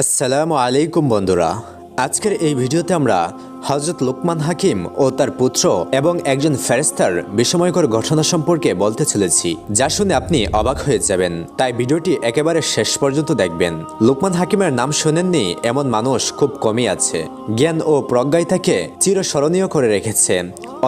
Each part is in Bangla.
আসসালামু আলাইকুম বন্ধুরা। আজকের এই ভিডিওতে আমরা হজরত লুকমান হাকিম ও তার পুত্র এবং একজন ফেরেস্তার বিস্ময়কর ঘটনা সম্পর্কে বলতে চলেছি, যা শুনে আপনি অবাক হয়ে যাবেন। তাই ভিডিওটি একেবারে শেষ পর্যন্ত দেখবেন। লুকমান হাকিমের নাম শোনেননি এমন মানুষ খুব কমই আছে। জ্ঞান ও প্রজ্ঞায় তাকে চিরস্মরণীয় করে রেখেছে।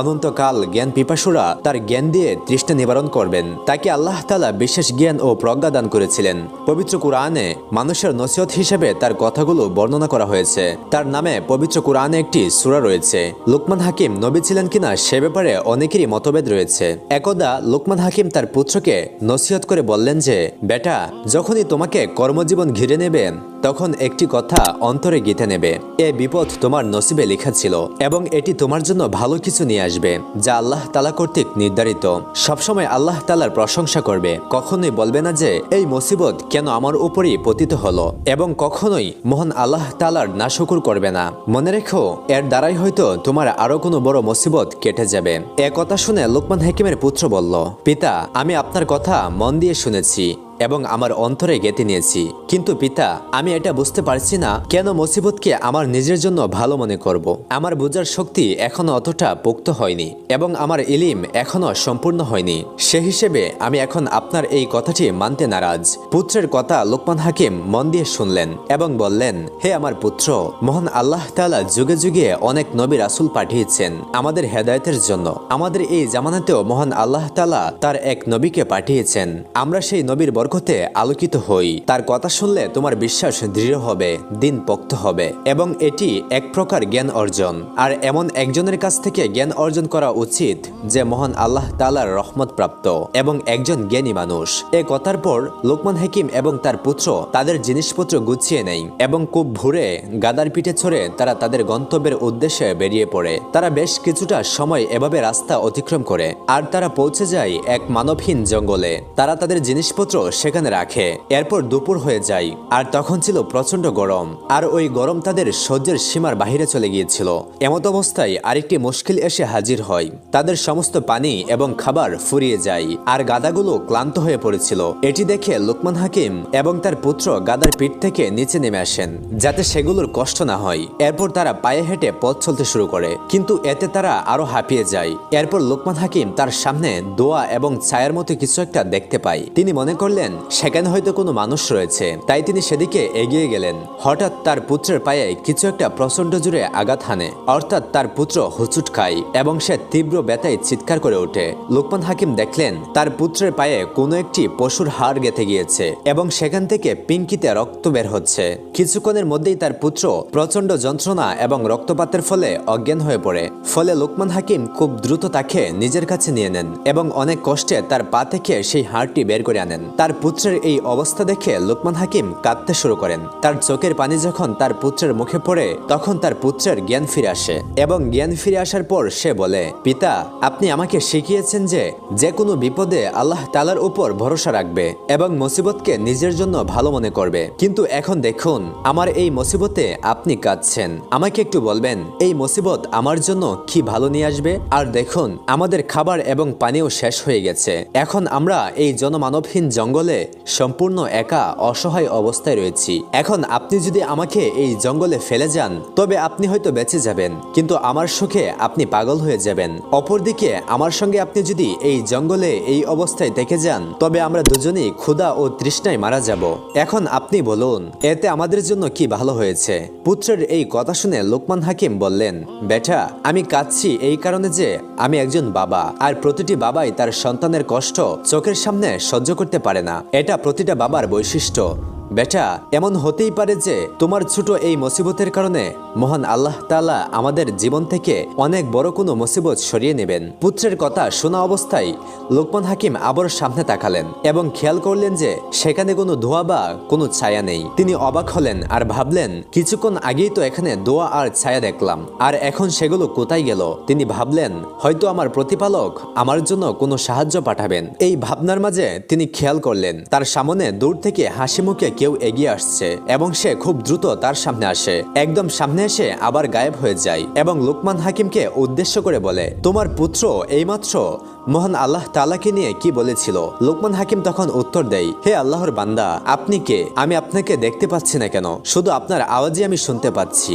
অনন্তকাল জ্ঞান পিপাসুরা তার জ্ঞান দিয়ে তৃষ্ণা নিবারণ করবেন। তাকে আল্লাহ তালা বিশেষ জ্ঞান ও প্রজ্ঞা দান করেছিলেন। পবিত্র কুরআনে মানুষের নসিহত হিসেবে তার কথাগুলো বর্ণনা করা হয়েছে। তার নামে পবিত্র কুরআনে একটি সূরা রয়েছে। লোকমান হাকিম নবী ছিলেন কিনা সে ব্যাপারে অনেকেরই মতভেদ রয়েছে। একদা লোকমান হাকিম তার পুত্রকে নসিহত করে বললেন যে, বেটা, যখনই তোমাকে কর্মজীবন ঘিরে নেবে তখন একটি কথা অন্তরে গীতে নেবে। এ বিপদ তোমার নসিবে লেখা ছিল এবং এটি তোমার জন্য ভালো কিছু নিয়ে আসবে, যা আল্লাহ তালা কর্তৃক নির্ধারিত। সবসময় আল্লাহ তালার প্রশংসা করবে। কখনোই বলবে না যে, এই মুসিবত কেন আমার উপরই পতিত হলো এবং কখনোই মোহন আল্লাহ তালার নাশকুর করবে না। মনে রেখো, এর দ্বারাই হয়তো তোমার আরও কোনো বড় মুসিবত কেটে যাবে। এ কথা শুনে লোকমান হাকিমের পুত্র বলল, পিতা, আমি আপনার কথা মন দিয়ে শুনেছি। এবং আমার অন্তরে গেঁথে নিয়েছি। কিন্তু পিতা, আমি এটা বুঝতে পারছি না কেন মুসিবতকে আমার নিজের জন্য ভালো মনে করব। আমার বোঝার শক্তি এখনও অতটা পোক্ত হয়নি এবং আমার ইলিম এখনও সম্পূর্ণ হয়নি। সে হিসেবে আমি এখন আপনার এই কথাটি মানতে নারাজ। পুত্রের কথা লোকমান হাকিম মন দিয়ে শুনলেন এবং বললেন, হে আমার পুত্র, মহান আল্লাহ তালা যুগে যুগে অনেক নবী রাসুল পাঠিয়েছেন আমাদের হেদায়তের জন্য। আমাদের এই জামানাতেও মহান আল্লাহ তালা তার এক নবীকে পাঠিয়েছেন। আমরা সেই নবীর বরকতে আলোকিত হই। তার কথা শুনলে তোমার বিশ্বাস দৃঢ় হবে, দিন পোক্ত হবে, এবং এটি এক প্রকার জ্ঞান অর্জন। আর এমন একজনের কাছ থেকে জ্ঞান অর্জন করা উচিত যে মহান আল্লাহ তালার রহমত প্রাপ্ত এবং একজন জ্ঞানী মানুষ। এ কথার পর লোকমান হাকিম এবং তার পুত্র তাদের জিনিসপত্র গুছিয়ে নেয় এবং খুব ভোরে গাদার পিঠে ছড়ে তারা তাদের গন্তব্যের উদ্দেশ্যে বেরিয়ে পড়ে। তারা বেশ কিছুটা সময় এভাবে রাস্তা অতিক্রম করে। আর তারা পৌঁছে যায় এক মানবহীন জঙ্গলে। তারা তাদের জিনিসপত্র সেখানে রাখে। এরপর দুপুর হয়ে যায়, আর তখন ছিল প্রচণ্ড গরম, আর ওই গরম তাদের সহ্যের সীমার বাহিরে চলে গিয়েছিল। এমত অবস্থায় আরেকটি মুশকিল এসে হাজির হয়। তাদের সমস্ত পানি এবং খাবার ফুরিয়ে যায়, আর গাদাগুলো ক্লান্ত হয়ে পড়েছিল। এটি দেখে লোকমান হাকিম এবং তার পুত্র গাদার পিঠ থেকে নিচে নেমে আসেন, যাতে সেগুলোর কষ্ট না হয়। এরপর তারা পায়ে হেঁটে পথ চলতে শুরু করে, কিন্তু এতে তারা আরও হাঁপিয়ে যায়। এরপর লোকমান হাকিম তার সামনে দোয়া এবং ছায়ার মতো কিছু একটা দেখতে পায়। তিনি মনে করলেন সেখানে হয়তো কোনো মানুষ রয়েছে। তাই তিনি সেদিকে এগিয়ে গেলেন। হঠাৎ তার পুত্রের পায়ে কিছু একটা প্রচণ্ড জুড়ে আঘাত হানে। অর্থাৎ তার পুত্র হুচুট খায় এবং সে তীব্র ব্যথায় চিৎকার করে ওঠে। লোকমান হাকিম দেখলেন, তার পুত্রের পায়ে কোনো একটি পশুর হাড় গেঁথে গিয়েছে এবং সেখান থেকে পিঙ্কিতে রক্ত বের হচ্ছে। কিছুক্ষণের মধ্যেই তার পুত্র প্রচণ্ড যন্ত্রণা এবং রক্তপাতের ফলে অজ্ঞান হয়ে পড়ে। ফলে লোকমান হাকিম খুব দ্রুত তাকে নিজের কাছে নিয়ে নেন এবং অনেক কষ্টে তার পা থেকে সেই হাড়টি বের করে আনেন। তার পুত্রের এই অবস্থা দেখে লোকমান হাকিম কাঁদতে শুরু করেন। তার চোখের পানি যখন তার পুত্রের মুখে পড়ে, তখন তার পুত্রের জ্ঞান ফিরে আসে এবং জ্ঞান ফিরে আসার পর সে বলে, পিতা, আপনি আমাকে শিখিয়েছেন যে যে কোনো বিপদে আল্লাহ তালার উপর ভরসা রাখবে এবং মুসিবতকে নিজের জন্য ভালো মনে করবে। কিন্তু এখন দেখুন, আমার এই মুসিবতে আপনি কাঁদছেন। আমাকে একটু বলবেন, এই মুসিবত আমার জন্য কি ভালো নিয়ে আসবে? আর দেখুন, আমাদের খাবার এবং পানিও শেষ হয়ে গেছে। এখন আমরা এই জনমানবহীন জঙ্গলে সম্পূর্ণ একা অসহায় অবস্থায় রয়েছি। এখন আপনি যদি আমাকে এই জঙ্গলে ফেলে যান, তবে আপনি হয়তো বেঁচে যাবেন, কিন্তু আমার সুখে আপনি পাগল হয়ে যাবেন। অপরদিকে, আমার সঙ্গে আপনি যদি এই জঙ্গলে এই অবস্থায় থেকে যান, তবে আমরা দুজনেই ক্ষুধা ও তৃষ্ণায় মারা যাব। এখন আপনি বলুন, এতে আমাদের জন্য কি ভালো হয়েছে? পুত্রের এই কথা শুনে লোকমান হাকিম বললেন, বেটা, আমি কাঁদছি এই কারণে যে আমি একজন বাবা, আর প্রতিটি বাবাই তার সন্তানের কষ্ট চোখের সামনে সহ্য করতে পারে না। এটা প্রতিটা বাবার বৈশিষ্ট্য। বেটা, এমন হতেই পারে যে তোমার ছোট এই মুসিবতের কারণে মহান আল্লাহ তাআলা আমাদের জীবন থেকে অনেক বড় কোনো মুসিবত সরিয়ে নেবেন। পুত্রের কথা শোনা অবস্থায় লোকমান হাকিম আবার সামনে তাকালেন এবং খেয়াল করলেন যে সেখানে কোনো ধোয়া বা কোনো ছায়া নেই। তিনি অবাক হলেন আর ভাবলেন, কিছুক্ষণ আগেই তো এখানে দোয়া আর ছায়া দেখলাম। আর এখন সেগুলো কোথায় গেল? তিনি ভাবলেন, হয়তো আমার প্রতিপালক আমার জন্য কোনো সাহায্য পাঠাবেন। এই ভাবনার মাঝে তিনি খেয়াল করলেন, তার সামনে দূর থেকে হাসি মুখে কেউ এগিয়ে আসছে এবং সে খুব দ্রুত তার সামনে আসে। একদম সামনে এসে আবার গায়েব হয়ে যায় এবং লুকমান হাকিমকে উদ্দেশ্য করে বলে, তোমার পুত্র এইমাত্র মহান আল্লাহ তালাকে নিয়ে কি বলেছিল? লোকমান হাকিম তখন উত্তর দেয়, হে আল্লাহর বান্দা, আপনি কে? আমি আপনাকে দেখতে পাচ্ছি না কেন, শুধু আপনার আওয়াজই আমি শুনতে পাচ্ছি।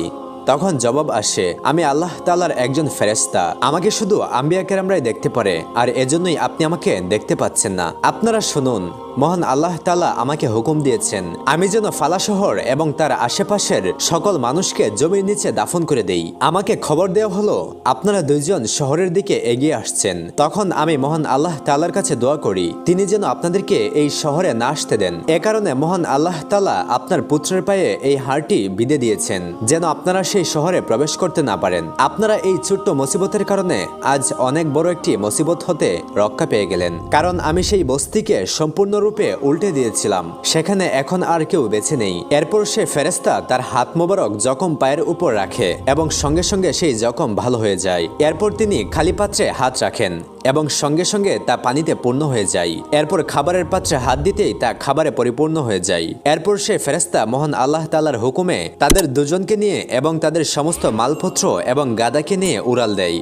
তখন জবাব আসে, আমি আল্লাহ তালার একজন ফেরেস্তা আমাকে শুধু আম্বিয়া কেরামরাই দেখতে পারে, আর এজন্যই আপনি আমাকে দেখতে পাচ্ছেন না। আপনারা শুনুন মহান আল্লাহ তালা আমাকে হুকুম দিয়েছেন, আমি যেন ফালা শহর এবং তার আশেপাশের সকল মানুষকে জমির নিচে দাফন করে দেই। আমাকে খবর দেওয়া হলো, আপনারা দুইজন শহরের দিকে এগিয়ে আসছেন। তখন আমি মহান আল্লাহ তালার কাছে দোয়া করি, তিনি যেন আপনাদেরকে এই শহরে না আসতে দেন। এ কারণে মহান আল্লাহ তালা আপনার পুত্রের পায়ে এই হারটি বিদে দিয়েছেন, যেন আপনারা সেই শহরে প্রবেশ করতে না পারেন। আপনারা এই ছোট্ট মুসিবতের কারণে আজ অনেক বড় একটি মুসিবত হতে রক্ষা পেয়ে গেলেন, কারণ আমি সেই বস্তিকে সম্পূর্ণরূপে উল্টে দিয়েছিলাম। সেখানে এখন আর কেউ বেঁচে নেই। এরপর সে ফেরেস্তা তার হাত মোবারক জখম পায়ের উপর রাখে এবং সঙ্গে সঙ্গে সেই জখম ভালো হয়ে যায়। এরপর তিনি খালি পাত্রে হাত রাখেন এবং সঙ্গে সঙ্গে তা পানিতে পূর্ণ হয়ে যায়। এরপর খাবারের পাত্রে হাত দিতেই তা খাবারে পরিপূর্ণ হয়ে যায়। এরপর সে ফেরেস্তা মহান আল্লাহ তালার হুকুমে তাদের দুজনকে নিয়ে এবং তাদের সমস্ত মালপত্র এবং গাদাকে নিয়ে উড়াল দেয়।